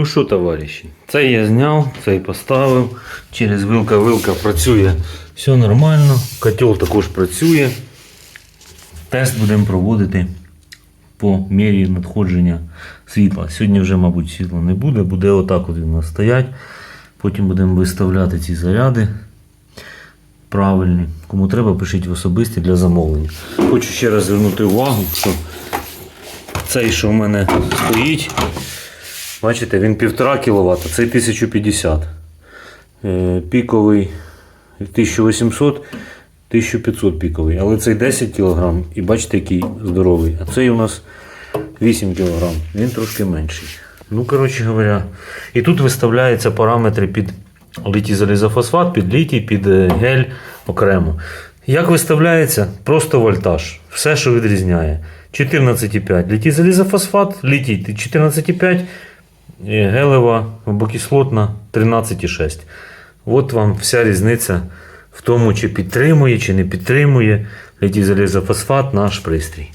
Ну що, товариші, цей я зняв, цей поставив. Через вилка-вилка працює. Все нормально. Котел також працює. Тест будемо проводити по мірі надходження світла. Сьогодні вже, мабуть, світла не буде, буде отак от він нас стоять. Потім будемо виставляти ці заряди правильні. Кому треба, пишіть в особисті для замовлення. Хочу ще раз звернути увагу, що цей, що в мене стоїть, бачите, він 1,5 кВт, цей 1050. Е, Піковий 1800, 1500 піковий. Але цей 10 кг і бачите, який здоровий. А цей у нас 8 кг. Він трошки менший. Ну, коротше говоря, і тут виставляються параметри під літій залізофосфат, під літій, під е, гель окремо. Як виставляється? Просто вольтаж. Все, що відрізняє. 14,5 літій залізофосфат, літій 14,5, е, гелева абокислотна 13,6. От вам вся різниця в тому, чи підтримує, чи не підтримує літій залізофосфат наш пристрій.